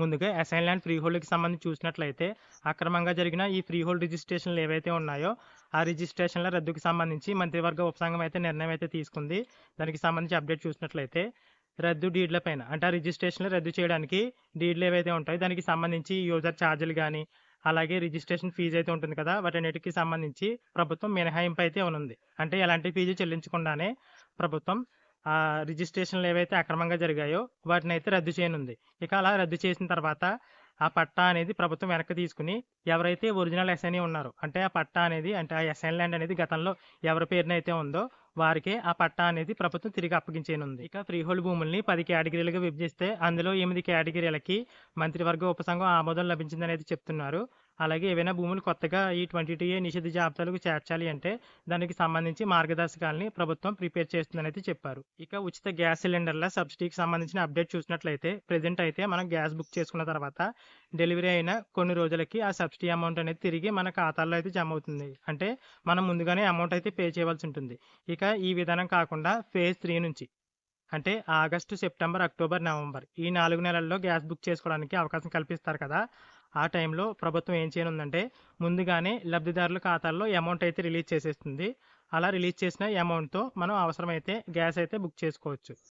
ముందుగా assign land free హోల్డ్కి సంబంధించి చూసినట్లయితే అక్రమంగా జరిగిన ఈ ఫ్రీ హోల్డ్ రిజిస్ట్రేషన్లు ఏవైతే ఉన్నాయో ఆ రిజిస్ట్రేషన్ల రద్దుకి సంబంధించి మంత్రివర్గ ఉపసంఘం అయితే నిర్ణయం అయితే తీసుకుంది. దానికి సంబంధించి అప్డేట్ చూసినట్లయితే రద్దు డీడ్ల పైన అంటే ఆ రిజిస్ట్రేషన్లు రద్దు చేయడానికి డీడ్లు ఏవైతే ఉంటాయో దానికి సంబంధించి యూజర్ ఛార్జీలు కానీ అలాగే రిజిస్ట్రేషన్ ఫీజు అయితే ఉంటుంది కదా వాటన్నిటికి సంబంధించి ప్రభుత్వం మినహాయింపు అయితే ఉంది అంటే ఎలాంటి ఫీజు చెల్లించకుండానే ప్రభుత్వం ఆ రిజిస్ట్రేషన్లు ఏవైతే అక్రమంగా జరిగాయో వాటిని అయితే రద్దు చేయనుంది. ఇక అలా రద్దు చేసిన తర్వాత ఆ పట్టా అనేది ప్రభుత్వం వెనక్కి తీసుకుని ఎవరైతే ఒరిజినల్ ఎస్ఐని ఉన్నారో అంటే ఆ పట్టా అనేది అంటే ఆ ఎస్ఐన్ ల్యాండ్ అనేది గతంలో ఎవరి పేరున అయితే ఉందో వారికే ఆ పట్టా అనేది ప్రభుత్వం తిరిగి అప్పగించేనుంది. ఇక ఫ్రీహోల్డ్ భూముల్ని పది కేటగిరీలుగా విభజిస్తే అందులో ఎనిమిది కేటగిరీలకి మంత్రివర్గ ఉపసంఘం ఆమోదం లభించిందనేది చెప్తున్నారు. అలాగే ఏవైనా భూములు కొత్తగా ఈ ట్వంటీ టూ ఏ నిషేధ జాబితాలకు చేర్చాలి అంటే దానికి సంబంధించి మార్గదర్శకాలని ప్రభుత్వం ప్రిపేర్ చేస్తుందని చెప్పారు. ఇక ఉచిత గ్యాస్ సిలిండర్ల సబ్సిడీకి సంబంధించిన అప్డేట్ చూసినట్లయితే ప్రెజెంట్ అయితే మనం గ్యాస్ బుక్ చేసుకున్న తర్వాత డెలివరీ అయిన కొన్ని రోజులకి ఆ సబ్సిడీ అమౌంట్ అనేది తిరిగి మన ఖాతాల్లో అయితే జమ అవుతుంది. అంటే మనం ముందుగానే అమౌంట్ అయితే పే చేయవలసి ఉంటుంది. ఇక ఈ విధానం కాకుండా ఫేజ్ త్రీ నుంచి అంటే ఆగస్టు సెప్టెంబర్ అక్టోబర్ నవంబర్ ఈ నాలుగు నెలల్లో గ్యాస్ బుక్ చేసుకోవడానికి అవకాశం కల్పిస్తారు కదా. ఆ టైంలో ప్రభుత్వం ఏం చేయనుందంటే ముందుగానే లబ్ధిదారుల ఖాతాల్లో అమౌంట్ అయితే రిలీజ్ చేసేస్తుంది. అలా రిలీజ్ చేసిన అమౌంట్తో మనం అవసరమైతే గ్యాస్ అయితే బుక్ చేసుకోవచ్చు.